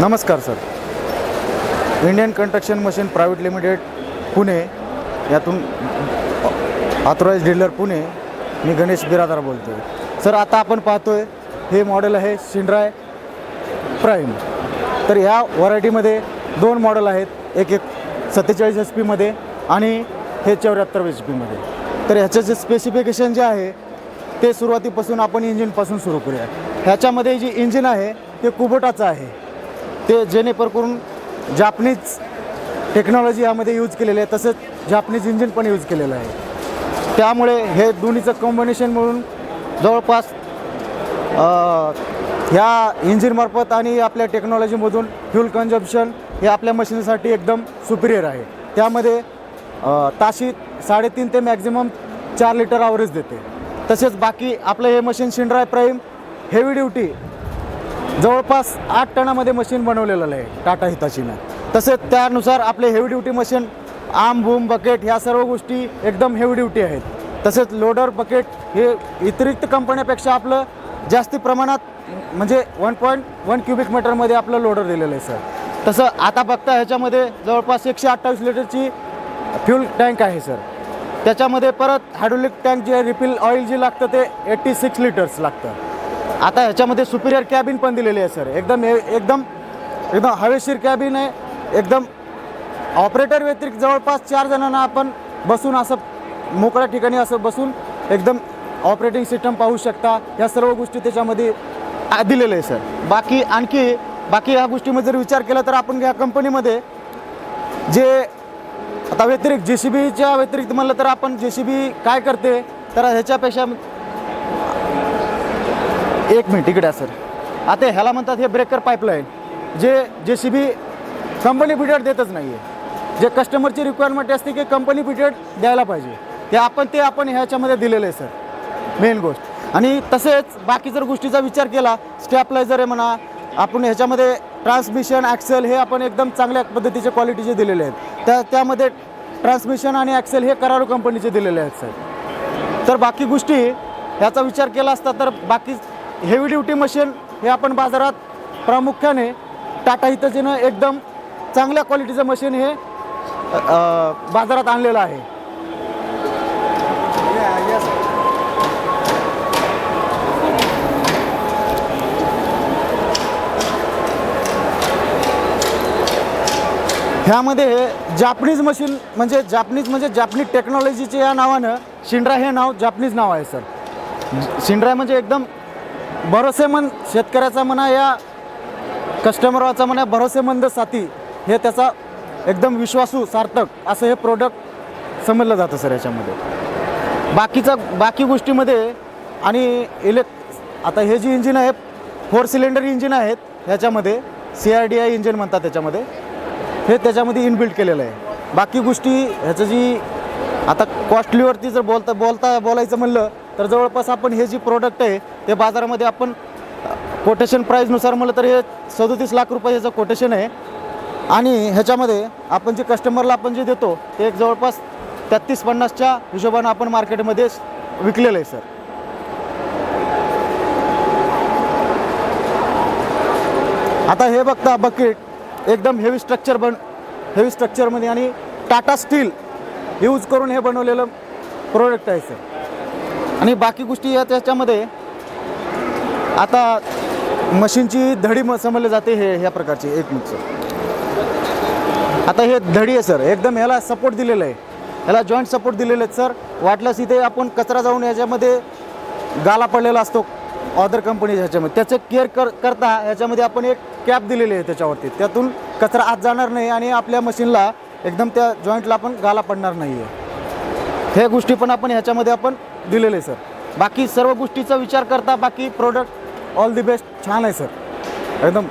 नमस्कार sir. Indian construction machine private limited Pune. यातून authorise dealer Pune. मी गणेश बिरादार बोलतो आहे सर आता आपण पाहतोय हे मॉडेल आहे शिंड्राय प्राईम तर ह्या व्हरायटीमध्ये दोन मॉडेल आहेत. एक एक सत्तेचाळीस एच पीमध्ये आणि हे चौऱ्याहत्तर एच पीमध्ये तर ह्याचं जे स्पेसिफिकेशन जे आहे ते सुरुवातीपासून आपण इंजिनपासून सुरू करूया. ह्याच्यामध्ये जे इंजिन आहे ते कुबोटाचं आहे. ते जेणेकरून जापनीज टेक्नॉलॉजी यामध्ये यूज केलेली आहे तसेच जापनीज इंजिन पण यूज केलेलं आहे. त्यामुळे हे दोन्हीचं कॉम्बिनेशन मिळून जवळपास ह्या इंजिनमार्फत आणि आपल्या टेक्नॉलॉजीमधून फ्यूल कन्झम्पशन हे आपल्या मशीनसाठी एकदम सुपिरियर आहे. त्यामध्ये ताशी साडेतीन ते मॅक्झिमम चार लिटर आवरेज देते. तसेच बाकी आपलं हे मशीन शिंड्राय प्राईम हेवी ड्युटी जवळपास आठ टनामध्ये मशीन बनवलेलं आहे टाटा हिताचीनं. तसेच त्यानुसार आपले heavy duty machine arm boom bucket ह्या सर्व गोष्टी एकदम हेवी ड्युटी आहेत. तसेच लोडर बकेट हे व्यतिरिक्त कंपन्यापेक्षा आपलं जास्ती प्रमाणात म्हणजे वन पॉईंट वन क्युबिक मीटरमध्ये आपलं लोडर दिलेलं आहे सर तसं आता बघता ह्याच्यामध्ये जवळपास एकशे अठ्ठावीस लिटरची फ्यूल टँक आहे सर त्याच्यामध्ये परत हायड्रोलिक टँक जे रिफिल ऑइल जे लागतं ते एट्टी सिक्स लिटर्स लागतं. आता ह्याच्यामध्ये सुपिरियर कॅबिन पण दिलेली आहे सर एकदम एकदम एकदम हवेशीर कॅबिन आहे. एकदम ऑपरेटर व्यतिरिक्त जवळपास चार जणांना आपण बसून असं मोकळ्या ठिकाणी असं बसून एकदम ऑपरेटिंग सिस्टम पाहू शकता. या सर्व गोष्टी त्याच्यामध्ये दिलेल्या आहे सर बाकी आणखी बाकी ह्या गोष्टीमध्ये जर विचार केला तर आपण या कंपनीमध्ये जे आता व्यतिरिक्त जे सी बीच्या व्यतिरिक्त म्हणलं तर आपण जे सी बी काय करते तर ह्याच्यापेक्षा एक मिनिट इकडे सर. आता ह्याला म्हणतात हे ब्रेकर पाईपलाईन जे जे सी बी कंपनी पिरियड देतच नाही आहे जे कस्टमरची रिक्वायरमेंट असते की कंपनी पिरियड द्यायला पाहिजे. ते आपण ते आपण ह्याच्यामध्ये दिलेलं आहे सर. मेन गोष्ट. आणि तसेच बाकी जर गोष्टीचा विचार केला स्टॅपलायझर आहे म्हणा आपण ह्याच्यामध्ये ट्रान्समिशन ॲक्सेल हे आपण एकदम चांगल्या पद्धतीचे क्वालिटीचे दिलेले आहेत. त्या त्यामध्ये ट्रान्समिशन आणि ॲक्सेल हे करारू कंपनीचे दिलेले आहेत सर. तर बाकी गोष्टी ह्याचा विचार केला असता तर बाकी हेवी ड्युटी मशीन हे आपण बाजारात प्रामुख्याने टाटा हिताचीनं एकदम चांगल्या क्वालिटीचं मशीन हे बाजारात आणलेलं आहे. ह्यामध्ये हे जापनीज मशीन म्हणजे जापनीज म्हणजे जापनीज टेक्नॉलॉजीचे या नावानं शिंड्रा हे नाव जापनीज नाव आहे सर. शिंड्रा म्हणजे एकदम भरोसेमंद शेतकऱ्याचा म्हणा या कस्टमरचा म्हणा भरोसेमंद साथी हे त्याचा एकदम विश्वासू सार्थक असं हे प्रोडक्ट समजलं जातं सर याच्यामध्ये. बाकीचा बाकी गोष्टीमध्ये आणि इलेक् आता हे जी इंजिन आहे फोर सिलेंडर इंजिन आहेत ह्याच्यामध्ये C R D I engine म्हणतात त्याच्यामध्ये. हे त्याच्यामध्ये इनबिल्ट केलेलं आहे. बाकी गोष्टी ह्याचं जी आता कॉस्टलीवरती जर बोलता बोलता बोलायचं म्हणलं तर जवळपास आपण हे जी प्रोडक्ट आहे ते बाजारामध्ये आपण कोटेशन प्राईजनुसार म्हणलं तर हे सदोतीस लाख रुपये ह्याचं कोटेशन आहे. आणि ह्याच्यामध्ये आपण जे कस्टमरला आपण जे देतो ते एक जवळपास तेहत्तीस पन्नासच्या हिशोबानं आपण मार्केटमध्ये विकलेलं आहे सर आता हे बघता बकेट एकदम हेवी स्ट्रक्चर बन हेवी स्ट्रक्चरमध्ये आणि टाटा स्टील यूज करून हे बनवलेलं प्रोडक्ट आहे सर आणि बाकी गोष्टी या त्याच्यामध्ये आता मशीनची धडी म समजली जाते हे ह्या प्रकारची एक मिक्सर आता हे धडी आहे सर एकदम ह्याला सपोर्ट दिलेलं आहे. ह्याला जॉईंट सपोर्ट दिलेले आहेत सर वाटल्यास इथे आपण कचरा जाऊन याच्यामध्ये गाला पडलेला असतो ऑदर कंपनी ह्याच्यामध्ये. त्याचं केअर कर करता ह्याच्यामध्ये आपण एक कॅप दिलेली आहे त्याच्यावरती. त्यातून कचरा आत जाणार नाही आणि आपल्या मशीनला एकदम त्या जॉईंटला आपण गाला पडणार नाही आहे ह्या गोष्टी पण आपण ह्याच्यामध्ये आपण दिलेले आहे सर. बाकी सर्व गोष्टीचा विचार करता बाकी प्रोडक्ट ऑल दी बेस्ट छान आहे सर. एकदम